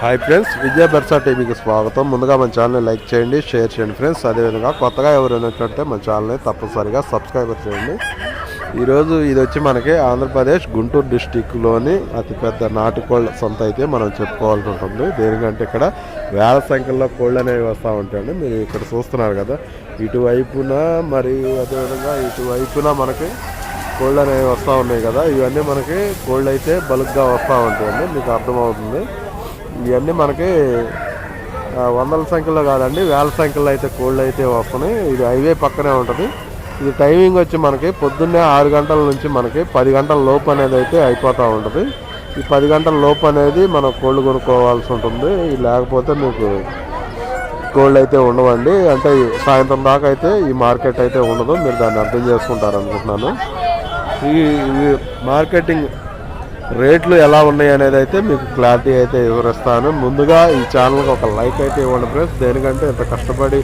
Hi friends విజయ బెర్సా టీవీకి స్వాగతం. ముందుగా మన ఛానల్ని లైక్ చేయండి షేర్ చేయండి ఫ్రెండ్స్ అదేవిధంగా కొత్తగా ఎవరైనట్లయితే మన ఛానల్ని తప్పనిసరిగా సబ్స్క్రైబ్ చేయండి. ఈరోజు ఇది వచ్చి మనకి ఆంధ్రప్రదేశ్ గుంటూరు డిస్టిక్లోని అతిపెద్ద నాటు కోళ్ళ సొంత అయితే మనం చెప్పుకోవాల్సి ఉంటుంది. దేనికంటే ఇక్కడ వేల సంఖ్యలో కోళ్ళు అనేవి వస్తూ ఉంటాయండి మీరు ఇక్కడ చూస్తున్నారు కదా ఇటువైపున మరి అదేవిధంగా ఇటువైపున మనకి కోళ్ళు అనేవి వస్తూ ఉన్నాయి కదా. ఇవన్నీ మనకి కోళ్ళు అయితే బల్క్గా వస్తూ ఉంటాయండి మీకు అర్థమవుతుంది. ఇవన్నీ మనకి వందల సంఖ్యలో కాదండి వేల సంఖ్యలో అయితే కోళ్ళు అయితే వస్తున్నాయి. ఇది హైవే పక్కనే ఉంటుంది. ఇది టైమింగ్ వచ్చి మనకి పొద్దున్నే ఆరు గంటల నుంచి మనకి పది గంటల లోపు అనేది అయితే అయిపోతూ ఉంటుంది. ఈ పది గంటల లోపు అనేది మనం కోళ్ళు కొనుక్కోవాల్సి ఉంటుంది. లేకపోతే మీకు కోళ్ళు అయితే ఉండవండి. అంటే సాయంత్రం దాకా అయితే ఈ మార్కెట్ అయితే ఉండదు. మీరు దాన్ని అర్థం చేసుకుంటారు అనుకుంటున్నాను ఈ ఈ మార్కెటింగ్ రేట్లు ఎలా ఉన్నాయి అనేది అయితే మీకు క్లారిటీ అయితే వివరిస్తాను. ముందుగా ఈ ఛానల్కి ఒక లైక్ అయితే ఇవ్వండి ఫ్రెండ్స్. దేనికంటే ఇంత కష్టపడి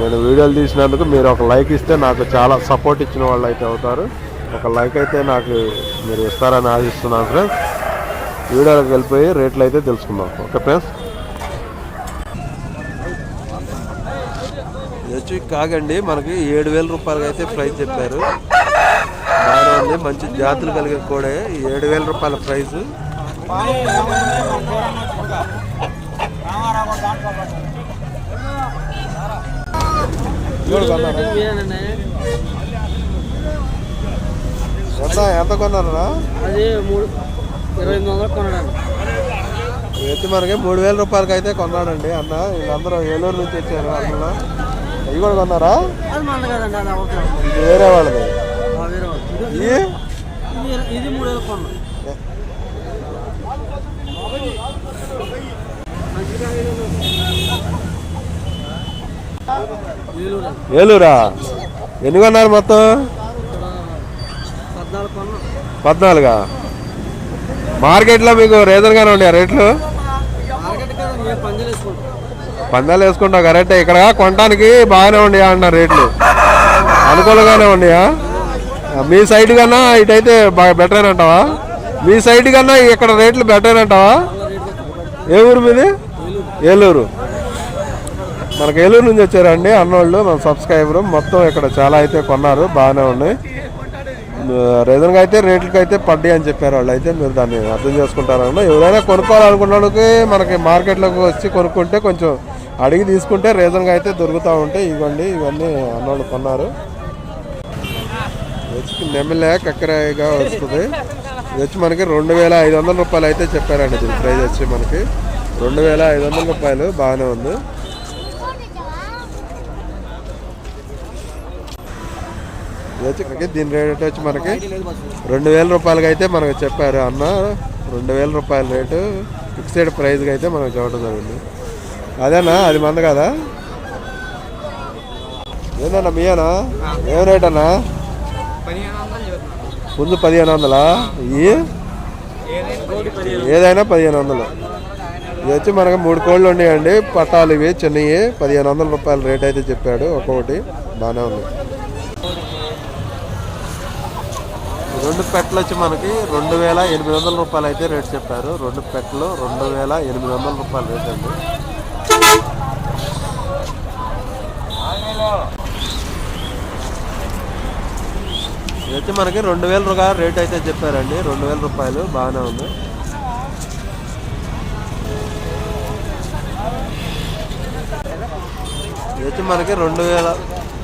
నేను వీడియోలు తీసినందుకు మీరు ఒక లైక్ ఇస్తే నాకు చాలా సపోర్ట్ ఇచ్చిన వాళ్ళు అయితే అవుతారు. ఒక లైక్ అయితే నాకు మీరు ఇస్తారని ఆశిస్తున్నాను ఫ్రెండ్స్. వీడియోలోకి వెళ్ళిపోయి రేట్లు అయితే తెలుసుకుందాం. Okay friends. వచ్చి కాగండి. మనకి ఏడు వేల రూపాయలకి అయితే ప్రైస్ చెప్పారు. ఉంది మంచి జాతులు కలిగిన కూడా. ఏడు వేల రూపాయల ప్రైస్ ఎంత ఎంత కొన్నారా? అది మూడు ఇరవై ఎనిమిది వందలు కొనడానికి ఎత్తి మనకి మూడు వేల రూపాయలకి అయితే కొన్నాడండి అన్న. వీళ్ళందరూ ఏలూరు నుంచి వచ్చారు అన్న. ఇవి కూడా కొన్నారా? వేరే వాళ్ళది. ఇది- మూడు వేలు కొన్నాం. ఏలూరా? ఎన్ని కొన్నారు మొత్తం? పద్నాలుగు మార్కెట్లో మీకు రీజన్గానే ఉన్నాయి రేట్లు? పందాలు వేసుకుంటాం. కరెక్టే. ఇక్కడ కొనడానికి బాగానే ఉన్నాయా అన్న రేట్లు? అనుకూలంగానే ఉన్నాయా? మీ సైడ్ కన్నా ఇటైతే బాగా బెటర్ అంటావా? మీ సైడ్ కన్నా ఇక్కడ రేట్లు బెటర్ అంటావా? ఏ ఊరు మీది? ఏలూరు. మనకి ఏలూరు నుంచి వచ్చారండి అన్నోళ్ళు మన సబ్స్క్రైబర్ మొత్తం ఇక్కడ చాలా అయితే కొన్నారు బాగానే ఉన్నాయి. రీజన్గా అయితే రేట్లకి అయితే పడ్డాయి అని చెప్పారు వాళ్ళు. అయితే మీరు దాన్ని అర్థం చేసుకుంటారన్నా ఎవరైనా కొనుక్కోవాలనుకున్న వాళ్ళకి మనకి మార్కెట్లోకి వచ్చి కొనుక్కుంటే కొంచెం అడిగి తీసుకుంటే రీజన్గా అయితే దొరుకుతూ ఉంటాయి ఇవ్వండి ఇవన్నీ అన్నోళ్ళు కొన్నారు. వచ్చి నెమ్మలే కక్కరాయిగా వస్తుంది. ఇది వచ్చి మనకి రెండు వేల ఐదు వందల రూపాయలు అయితే చెప్పారండి దీని ప్రైస్ వచ్చి మనకి. రెండు వేల ఐదు వందల రూపాయలు బాగానే ఉంది. ఇది వచ్చి మనకి దీని రేట్ వచ్చి మనకి రెండు వేల రూపాయలకి అయితే మనకు చెప్పారు అన్న. రెండు వేల రూపాయల రేటు ఫిక్స్డ్ ప్రైస్కి అయితే మనకు చెప్పడం జరిగింది. అదేనా? అది మంద కదా? ఏందన్నా మీయనా? ఏం రేట్ అన్నా? ముందు పదిహేను వందలా? ఇవి ఏదైనా పదిహేను వందలు. ఇది వచ్చి మనకు మూడు కోళ్ళు ఉన్నాయండి. పట్టాలు ఇవి చిన్నవి. పదిహేను వందల రూపాయల రేట్ అయితే చెప్పాడు. ఒక్కొక్కటి బాగానే ఉంది. రెండు పెట్టలు వచ్చి మనకి రెండు వేల ఎనిమిది వందల రూపాయలు అయితే రేట్ చెప్పారు. రెండు పెట్టలు రెండు వేల ఎనిమిది వందల రూపాయలు రేట్ అండి. ఇది వచ్చి మనకి రెండు వేల రూపాయల రేట్ అయితే చెప్పారండి. రెండు వేల రూపాయలు బాగానే ఉంది. ఇది వచ్చి మనకి రెండు వేల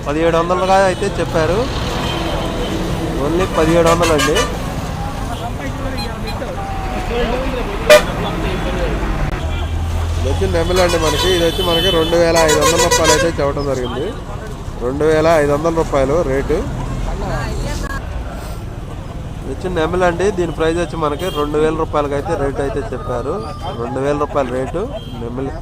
పదిహేడు వందలుగా అయితే చెప్పారు. ఓన్లీ పదిహేడు వందలు అండి ఇది వచ్చి నెమలి అండి మనకి. ఇది వచ్చి మనకి రెండు వేల ఐదు వందల రూపాయలు అయితే చెప్పడం జరిగింది. రెండు వేల ఐదు వందల రూపాయలు రేటు. ఇది వచ్చి నెమలి అండి. దీని ప్రైస్ వచ్చి మనకి రెండు వేల రూపాయలకి అయితే రేట్ అయితే చెప్పారు. రెండు వేల రూపాయల రేటు నెమలి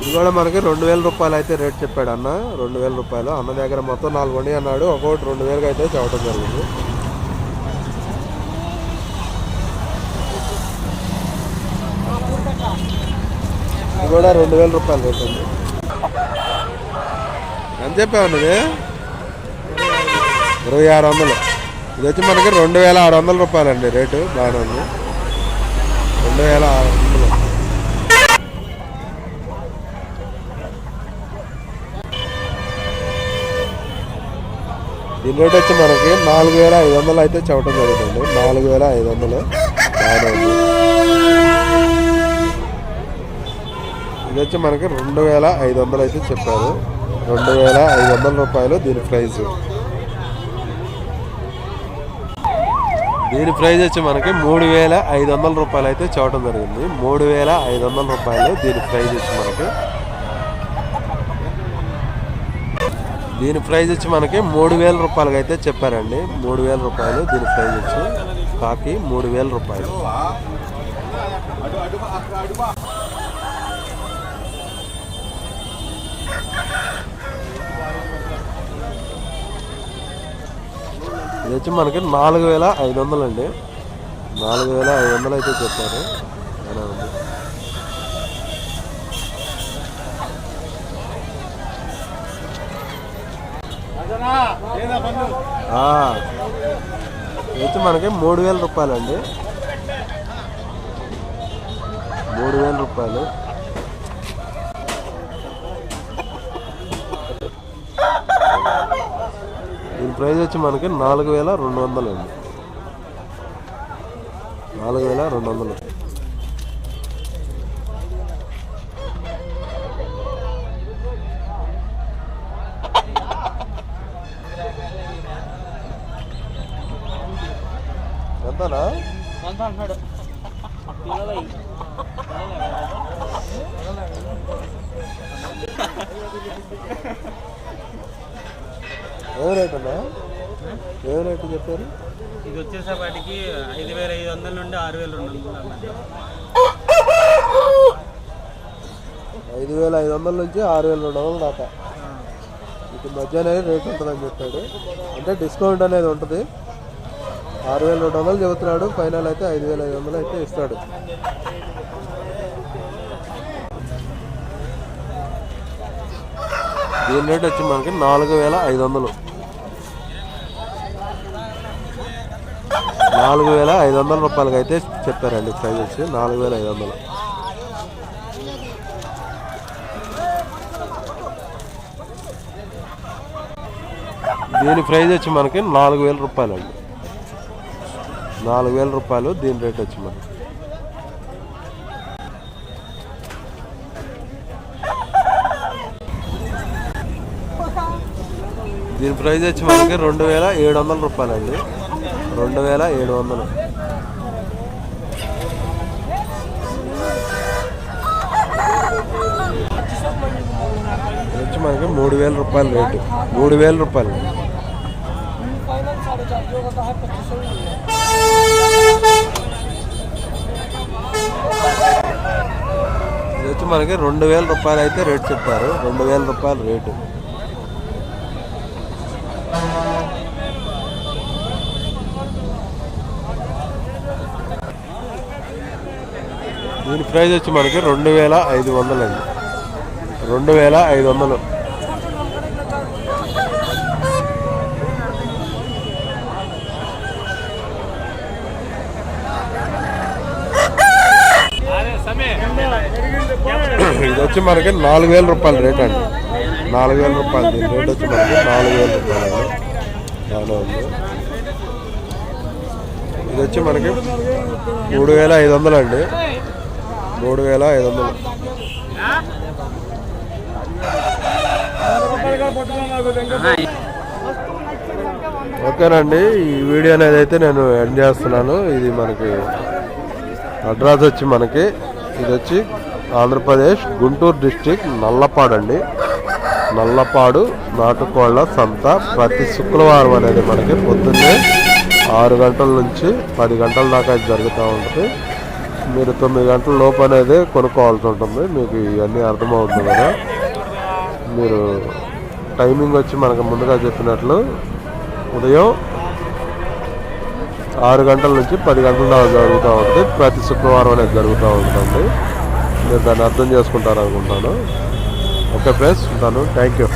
ఇది కూడా మనకి రెండు వేల రూపాయలు అయితే రేట్ చెప్పాడు అన్న. రెండు వేల రూపాయలు. అన్న దగ్గర మొత్తం నాలుగు వండి అన్నాడు ఒక్కొక్కటి రెండు వేలకి అయితే చెప్పడం జరిగింది. ఇది కూడా రెండు వేల రూపాయలు రేట్ ఎంత చెప్పావు ఇది ఇరవై ఆరు వందలు. ఇది వచ్చి మనకి రెండు వేల ఆరు వందల రూపాయలండి రేటు. బాగానే ఉంది. రెండు వేల ఆరు వందలు. దీని రేట్ వచ్చి మనకి నాలుగు వేల ఐదు వందలు అయితే చెప్పడం జరుగుతుంది. నాలుగు వేల ఐదు వందలు. బాగానే ఉంది. ఇది వచ్చి మనకి రెండు వేల ఐదు వందలు అయితే చెప్పారు. రెండు వేల ఐదు వందల రూపాయలు దీని ప్రైస్. దీని ప్రైజ్ వచ్చి మనకి మూడు వేల ఐదు వందల రూపాయలు అయితే చూడటం జరిగింది. మూడు వేల ఐదు వందల రూపాయలు దీని ప్రైజ్ వచ్చి మనకి. దీని ప్రైజ్ వచ్చి మనకి మూడు వేల రూపాయలకి అయితే చెప్పారండి. మూడు వేల రూపాయలు దీని ప్రైజ్ వచ్చి కాకి మూడు వేల రూపాయలు. ఇది వచ్చి మనకి నాలుగు వేల ఐదు వందలు అండి. నాలుగు వేల ఐదు వందలు అయితే చెప్పారు. ఉంది. వచ్చి మనకి మూడు వేల రూపాయలు అండి మూడు వేల రూపాయలు. ప్రైస్ వచ్చి మనకి నాలుగు వేల రెండు వందలు అండి. నాలుగు వేల రెండు వందలు. ఎంతనా? అంటున్నాడు ఏ రేట్ అన్నా? ఏ రేటు చెప్పారు? ఇది వచ్చేసేపటికి ఐదు వేల ఐదు వందల నుండి ఆరు వేల రెండు వందలు. ఐదు వేల ఐదు వందల నుంచి ఆరు వేల రెండు వందలు దాకా ఇటు మధ్య అనేది రేట్ ఉంటుందని చెప్పాడు. అంటే డిస్కౌంట్ అనేది ఉంటుంది. ఆరు వేల రెండు వందలు చెబుతున్నాడు. ఫైనల్ అయితే ఐదు వేల ఐదు వందలు అయితే ఇస్తాడు. దీని రేట్ వచ్చి మనకి నాలుగు వేల ఐదు వందలు. నాలుగు వేల ఐదు వందల రూపాయలకి అయితే చెప్పారండి ప్రైజ్ వచ్చి నాలుగు వేల ఐదు వందలు. దీని ప్రైజ్ వచ్చి మనకి నాలుగు వేల రూపాయలు అండి నాలుగు వేల రూపాయలు దీని రేట్ వచ్చి మనకి. దీని ప్రైజ్ వచ్చి మనకి రెండు వేల ఏడు వందల రూపాయలు అండి రెండు వేల ఏడు వందలు. వచ్చి మనకి మూడు వేల రూపాయలు రేటు. మూడు వేల రూపాయలు. ఇది వచ్చి మనకి రెండు వేల రూపాయలు అయితే రేటు చెప్పారు. రెండు వేల రూపాయలు రేటు. దీని ప్రైస్ వచ్చి మనకి రెండు వేల ఐదు వందలు అండి. రెండు వేల ఐదు వందలు. ఇది వచ్చి మనకి నాలుగు వేల రూపాయలు రేట్ అండి. నాలుగు వేల రూపాయలు. దీని రేట్ వచ్చి మనకి నాలుగు వేల రూపాయలు బాగానే ఉంది. ఇది వచ్చి మనకి మూడు వేల ఐదు వందలు అండి. మూడు వేల ఐదు వందలు ఓకేనండి ఈ వీడియో అనేది అయితే నేను ఎండ్ చేస్తున్నాను. ఇది మనకి అడ్రస్ వచ్చి మనకి ఇది వచ్చి ఆంధ్రప్రదేశ్ గుంటూరు డిస్టిక్ నల్లపాడు అండి. నల్లపాడు నాటుకోళ్ళ సంత ప్రతి శుక్రవారం అనేది మనకి పొద్దున్నే ఆరు గంటల నుంచి పది గంటల దాకా ఇది జరుగుతూ ఉంటుంది. మీరు తొమ్మిది గంటల లోపు అనేది కొనుక్కోవాల్సి ఉంటుంది. మీకు ఇవన్నీ అర్థమవుతుంది కదా. మీరు టైమింగ్ వచ్చి మనకు ముందుగా చెప్పినట్లు ఉదయం ఆరు గంటల నుంచి పది గంటల దాకా జరుగుతూ ఉంటుంది. ప్రతి శుక్రవారం అనేది జరుగుతూ ఉంటుంది మీరు దాన్ని అర్థం చేసుకుంటారు అనుకుంటాను ఓకే ఫ్రెండ్స్ ఉంటాను. Thank you.